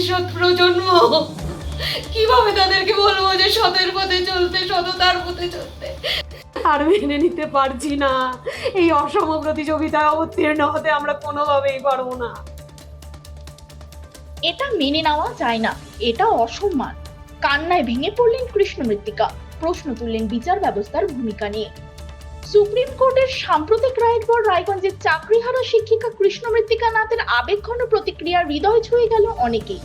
ভবিষ্যৎ প্রজন্ম, কীভাবে তাদেরকে বলব যে সতের পথে চলতে, সততার পথে চলতে? আর মেনে নিতে পারছি না। এই অসম প্রতিযোগিতায় অবতীর্ণ হতে আমরা কোনোভাবেই পারব না। এটা মেনে নেওয়া যায় না। এটা অসম্মান। কান্নায় ভেঙে পড়লেন কৃষ্ণ মৃত্তিকা প্রশ্ন তুললেন বিচার ব্যবস্থার ভূমিকা নিয়ে। সুপ্রিম কোর্টের সাম্প্রতিক রায়ের পর রায়গঞ্জের চাকরিহারা শিক্ষিকা কৃষ্ণ মৃত্তিকা নাথের আবেগঘন প্রতিক্রিয়া হৃদয় ছুঁয়ে গেল অনেকেই।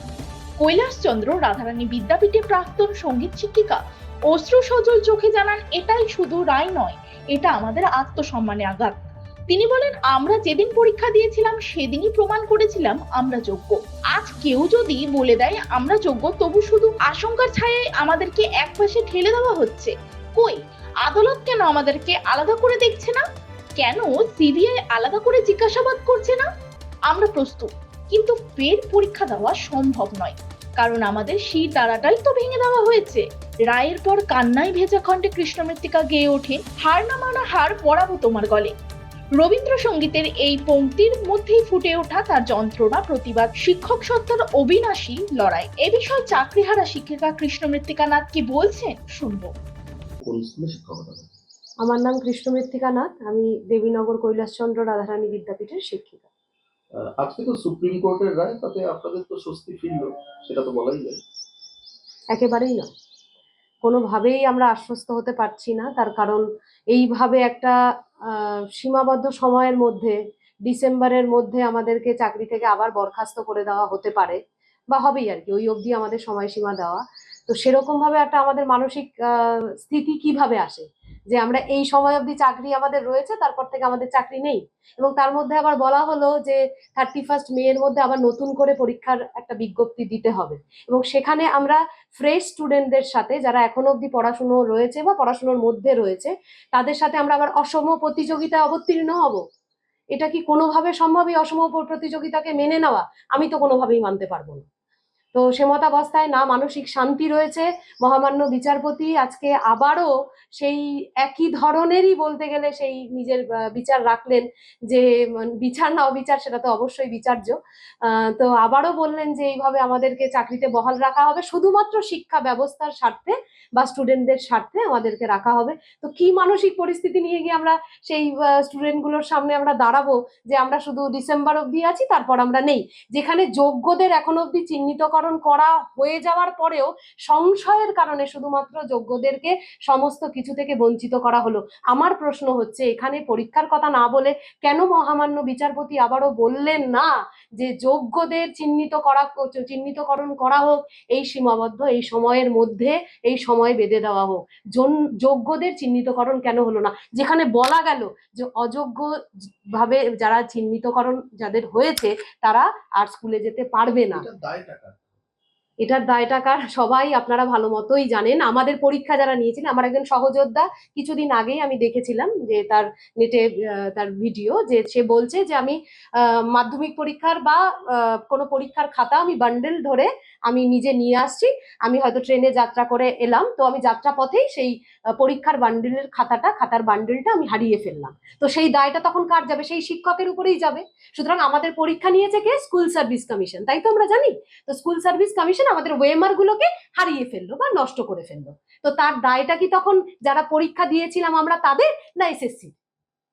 কৈলাসচন্দ্র রাধারানী বিদ্যাপীঠে প্রাক্তন সংগীত শিক্ষিকা অশ্রু সজল চোখে জানান, এটাই শুধু রায় নয়, এটা আমাদের আত্মসম্মানে আঘাত। তিনি বলেন, আমরা যেদিন পরীক্ষা দিয়েছিলাম, সেদিনই প্রমাণ করেছিলাম, আমরা যোগ্য। আজ কেউ যদি বলে দেয়, আমরা যোগ্য, তবু শুধু আশঙ্কার ছায়ায় আমাদেরকে একপাশে ঠেলে দেওয়া হচ্ছে। কই? আদালত কেন আমাদেরকে আলাদা করে দেখছে না? কেন সিবিআই আলাদা করে জিজ্ঞাসাবাদ করছে না? আমরা প্রস্তুত, কিন্তু ফের পরীক্ষা দেওয়া সম্ভব নয়। কারণ আমাদের শির দ্বারাটাই তো ভেঙে দেওয়া হয়েছে। রায়ের পর কান্নায় ভেজা খণ্ডে কৃষ্ণ মৃত্তিকা গেয়ে ওঠে, হার না মানা হার পড়াবো তোমার গলে। রবীন্দ্রসঙ্গীতের এই পংক্তির মধ্যেই ফুটে ওঠা তার যন্ত্রণা প্রতিবাদ। শিক্ষক সত্তার অবিনাশী লড়াই। এ বিষয়ে চাকরিহারা শিক্ষিকা কৃষ্ণ মৃত্তিকা নাথ কি বলছেন? শুনব। কোন স্কুলে শিক্ষকতা করেন? আমার নাম কৃষ্ণ মৃত্তিকা নাথ আমি দেবীনগর কৈলাসচন্দ্র রাধারানী বিদ্যাপীঠের শিক্ষিকা। আজকে তো সুপ্রিম কোর্টের রায় তাতে আপনাদের তো স্বস্তি ফিরল সেটা তো বলাই যায়। একেবারেই না। কোনোভাবেই আমরা আশ্বস্ত হতে পারছি না তার কারণ এইভাবে একটা সীমাবদ্ধ সময়ের মধ্যে ডিসেম্বরের মধ্যে আমাদেরকে চাকরি থেকে আবার বরখাস্ত করে দেওয়া হতে পারে বা হবেই আর কি ওই অবধি আমাদের সময়সীমা দেওয়া। তো সেরকম ভাবে একটা আমাদের মানসিক স্থিতি কীভাবে আসে? যে আমরা এই সময় অবধি চাকরি আমাদের রয়েছে, তারপর থেকে আমাদের চাকরি নেই। এবং তার মধ্যে আবার বলা হলো যে থার্টি ফার্স্ট মে এর মধ্যে আবার নতুন করে পরীক্ষার একটা বিজ্ঞপ্তি দিতে হবে। এবং সেখানে আমরা ফ্রেশ স্টুডেন্টদের সাথে, যারা এখনও অবধি পড়াশুনো রয়েছে বা পড়াশুনোর মধ্যে রয়েছে, তাদের সাথে আমরা আবার অসম প্রতিযোগিতায় অবতীর্ণ হব। এটা কি কোনোভাবে সম্ভব এই অসম প্রতিযোগিতাকে মেনে নেওয়া? আমি তো কোনোভাবেই মানতে পারব না। তো সে মতাবস্থায় না মানসিক শান্তি রয়েছে। মহামান্য বিচারপতি আজকে আবারও সেই একই ধরনেরই বলতে গেলে সেই নিজের বিচার রাখলেন যে বিচার না অবিচার সেটা তো অবশ্যই বিচার্য। তো আবারও বললেন যে এইভাবে আমাদেরকে চাকরিতে বহাল রাখা হবে। শুধুমাত্র শিক্ষা ব্যবস্থার স্বার্থে বা স্টুডেন্টদের স্বার্থে আমাদেরকে রাখা হবে। তো কি মানসিক পরিস্থিতি নিয়ে গিয়ে আমরা সেই স্টুডেন্টগুলোর সামনে আমরা দাঁড়াবো যে আমরা শুধু ডিসেম্বর অবধি আছি, তারপর আমরা নেই? যেখানে যোগ্যদের এখন অবধি চিহ্নিত করা হয়ে যাওয়ার পরেও সংশয়ের কারণে শুধুমাত্র যোগ্যদেরকে সমস্ত কিছু থেকে বঞ্চিত করা হলো। আমার প্রশ্ন হচ্ছে, এখানে পরীক্ষার কথা না বলে কেন মহামান্য বিচারপতি আবারও বললেন না যে যোগ্যদের চিহ্নিত করা, চিহ্নিতকরণ করা হোক, এই সীমাবদ্ধ, এই সময়ের মধ্যে এই সময় বেঁধে দেওয়া হোক। যোগ্যদের চিহ্নিতকরণ কেন হলো না? যেখানে বলা গেল যে অযোগ্য ভাবে যারা চিহ্নিতকরণ যাদের হয়েছে, তারা আর স্কুলে যেতে পারবে না। এটার দায়টা কার? সবাই আপনারা ভালো মতোই জানেন। আমাদের পরীক্ষা যারা নিয়েছিলেন আমার একজন সহযোদ্ধা কিছুদিন আগেই আমি দেখেছিলাম যে তার নেটে তার ভিডিও যে সে বলছে যে আমি মাধ্যমিক পরীক্ষার বা কোনো পরীক্ষার খাতা আমি বান্ডেল ধরে আমি নিজে নিয়ে আসছি। আমি হয়তো ট্রেনে যাত্রা করে এলাম। তো আমি যাত্রা পথেই সেই পরীক্ষার বান্ডেলের খাতাটা, খাতার বান্ডেলটা আমি হারিয়ে ফেললাম। তো সেই দায়টা তখন কার যাবে? সেই শিক্ষকের উপরেই যাবে। সুতরাং আমাদের পরীক্ষা নিয়েছে কে? School service commission. তাই তো আমরা জানি? তো স্কুল সার্ভিস কমিশন আমাদের ওয়েমার গুলোকে হারিয়ে ফেলল বা নষ্ট করে ফেলল। তো তার দায়টা কি তখন যারা পরীক্ষা দিয়েছিলাম আমরা তাদের না এসএসসি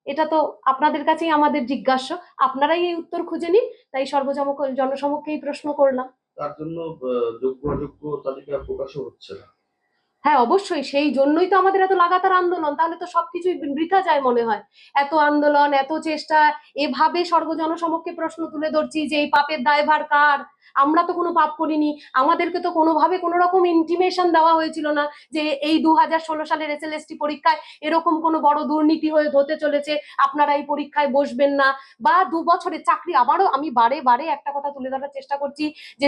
এটা তো আপনাদের কাছেই আমাদের জিজ্ঞাস্য আপনারাই এই উত্তর খুঁজে নিন। তাই সর্বজম জনসমক্ষে এই প্রশ্ন করলাম। তার জন্য যোগ্য অযোগ্য তালিকা প্রকাশও হচ্ছে না। হ্যাঁ অবশ্যই। সেই জন্যই তো আমাদের এত লাগাতার আন্দোলন। তাহলে তো সবকিছুই বৃথা যায় মনে হয়। এত আন্দোলন এত চেষ্টা এভাবে সর্বজনসমক্ষে প্রশ্ন তুলে ধরছি যে এই পাপের দায়ভার কার? আমরা তো কোনো পাপ করিনি, আমাদেরকে তো কোনোভাবে কোনো রকম ইন্টিমেশন দেওয়া হয়েছিল না যে এই দু হাজার ষোলো সালের এসএলএসটি পরীক্ষায় এরকম কোনো বড় দুর্নীতি হয়ে হতে চলেছে, আপনারা এই পরীক্ষায় বসবেন না। বা দু বছরের চাকরি আবারও আমি বারে বারে একটা কথা তুলে ধরার চেষ্টা করছি যে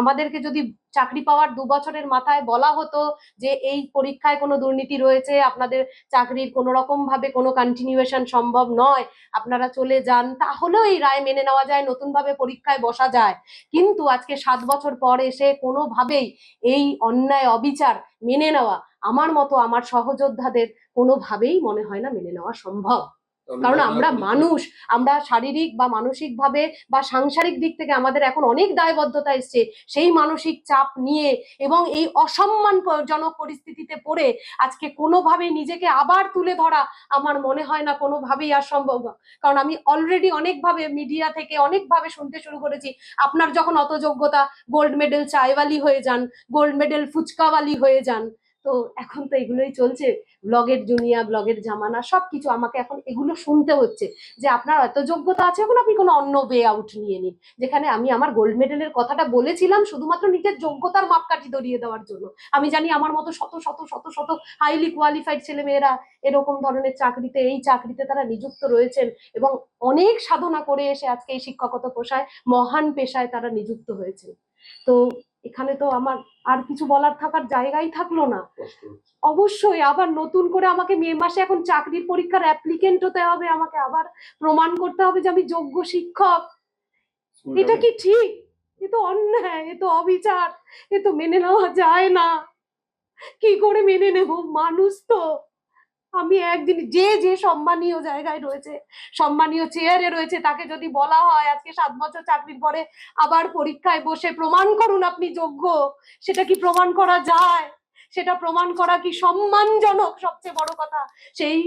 আমাদেরকে যদি চাকরি পাওয়ার দু বছরের মাথায় বলা হতো যে এই পরীক্ষায় কোনো দুর্নীতি রয়েছে, আপনাদের চাকরির কোনো রকম ভাবে কোনো কন্টিনিউয়েশন সম্ভব নয়, আপনারা চলে যান, তাহলেও এই রায় মেনে নেওয়া যায় নতুন ভাবে পরীক্ষায় বসা যায়। কিন্তু আজকে সাত বছর পর এসে কোনোভাবেই এই অন্যায় অবিচার মেনে নেওয়া আমার মতো আমার সহযোদ্ধাদের কোনোভাবেই মনে হয় না মেনে নেওয়া সম্ভব। কারণ আমরা মানুষ আমরা শারীরিক বা মানসিক ভাবে বা সাংসারিক দিক থেকে আমাদের এখন অনেক দায়বদ্ধতা এসছে। সেই মানসিক চাপ নিয়ে এবং এই অসম্মানজনক পরিস্থিতিতে পড়ে আজকে কোনোভাবেই নিজেকে আবার তুলে ধরা আমার মনে হয় না কোনোভাবেই আর সম্ভব কারণ আমি অলরেডি অনেকভাবে মিডিয়া থেকে অনেকভাবে শুনতে শুরু করেছি। আপনার যখন অত যোগ্যতা গোল্ড মেডেল চায়ওয়ালি হয়ে যান গোল্ড মেডেল ফুচকাওয়ালি হয়ে যান তো এখন তো এগুলোই চলছে। ব্লগের দুনিয়া, ব্লগের জামানা সব কিছু আমাকে এখন এগুলো শুনতে হচ্ছে যে আপনার এত যোগ্যতা আছে এখন আপনি কোনো অন্য ওয়ে আউট নিয়ে নিন। যেখানে আমি আমার গোল্ড মেডেলের কথাটা বলেছিলাম শুধুমাত্র নিজের যোগ্যতার মাপকাঠি ধরিয়ে দেওয়ার জন্য। আমি জানি আমার মতো শত শত শত শত হাইলি কোয়ালিফাইড ছেলেমেয়েরা এরকম ধরনের চাকরিতে, এই চাকরিতে তারা নিযুক্ত রয়েছেন এবং অনেক সাধনা করে এসে আজকে এই শিক্ষকত পেশায় মহান পেশায় তারা নিযুক্ত হয়েছেন। তো এখানে তো আমার আর কিছু বলার থাকার জায়গাই থাকল না। অবশ্যই আবার নতুন করে আমাকে মে মাসে এখন চাকরির পরীক্ষার অ্যাপ্লিকেন্ট হতে হবে আমাকে আবার প্রমাণ করতে হবে যে আমি যোগ্য শিক্ষক। এটা কি ঠিক? এ তো অন্যায় এ তো অবিচার এ তো মেনে নেওয়া যায় না। কি করে মেনে নেব? মানুষ তো। আমি একদিন যে যে সম্মানীয় জায়গায় রয়েছে সম্মানীয় চেয়ারে রয়েছে তাকে যদি বলা হয় আজকে সাত বছর চাকরির পরে আবার পরীক্ষায় বসে প্রমাণ করুন আপনি যোগ্য সেটা কি প্রমাণ করা যায়? সেটা প্রমাণ করা কি সম্মানজনক? সবচেয়ে বড় কথা সেই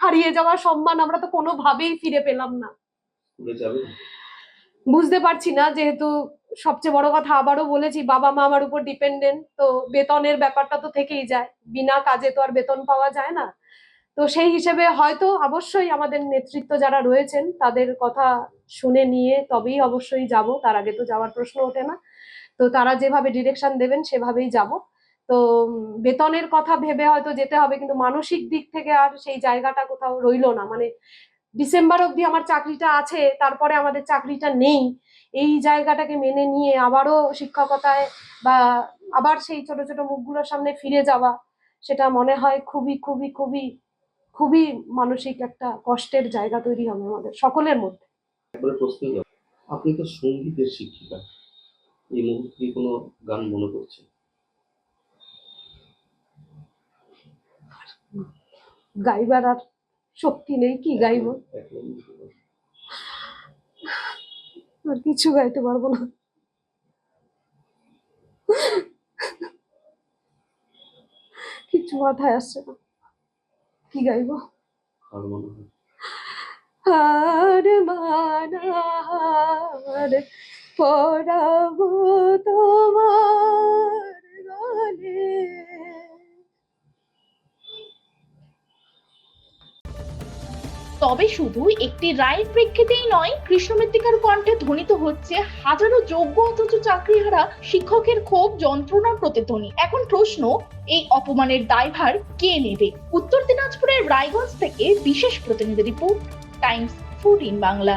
হারিয়ে যাওয়া সম্মান আমরা তো কোনোভাবেই ফিরে পেলাম না। বুঝতে পারছি না যেহেতু সবচেয়ে বড় কথা আবারও বলেছি, বাবা মা আমার উপর ডিপেন্ডেন্ট তো বেতনের ব্যাপারটা তো থেকেই যায়। বিনা কাজে তো আর বেতন পাওয়া যায় না। তো সেই হিসেবে হয়তো অবশ্যই আমাদের নেতৃত্ব যারা রয়েছেন, তাদের কথা শুনে নিয়ে তবেই অবশ্যই যাব। তার আগে তো যাওয়ার প্রশ্ন ওঠে না। তো তারা যেভাবে ডিরেকশন দেবেন, সেভাবেই যাব। তো বেতনের কথা ভেবে হয়তো যেতে হবে, কিন্তু মানসিক দিক থেকে আর সেই জায়গাটা কোথাও রইল না। মানে ডিসেম্বর অবধি আমার চাকরিটা আছে তারপরে আমাদের চাকরিটা নেই। এই জায়গাটাকে মেনে নিয়ে আবারও শিক্ষকতায় বা আবার সেই ছোট ছোট মুখগুলোর সামনে ফিরে যাওয়া সেটা মনে হয় খুবই খুবই খুবই খুবই মানসিক একটা কষ্টের জায়গা তৈরি হবে আমাদের সকলের মধ্যে। আপনি তো সঙ্গীতের শিক্ষিকা এই মুহূর্তে কি কোনো গান মনে করছে গাইবার আর শক্তি নেই, কি গাইবো। আর কিছু গাইতে পারব না। কিছু মাথায় আসছে না। কি গাইবো? আর হার পড়াবো তোমার তবে শুধু একটি রায়ের প্রেক্ষিতেই নয় কৃষ্ণ মৃত্তিকার কণ্ঠে ধ্বনিত হচ্ছে হাজারো যোগ্য অথচ চাকরিহারা শিক্ষকের ক্ষোভ যন্ত্রণার প্রতিধ্বনি। এখন প্রশ্ন, এই অপমানের দায়ভার কে নেবে? উত্তর দিনাজপুরের রায়গঞ্জ থেকে বিশেষ প্রতিনিধি রিপোর্ট, টাইমস ফোরটিন বাংলা।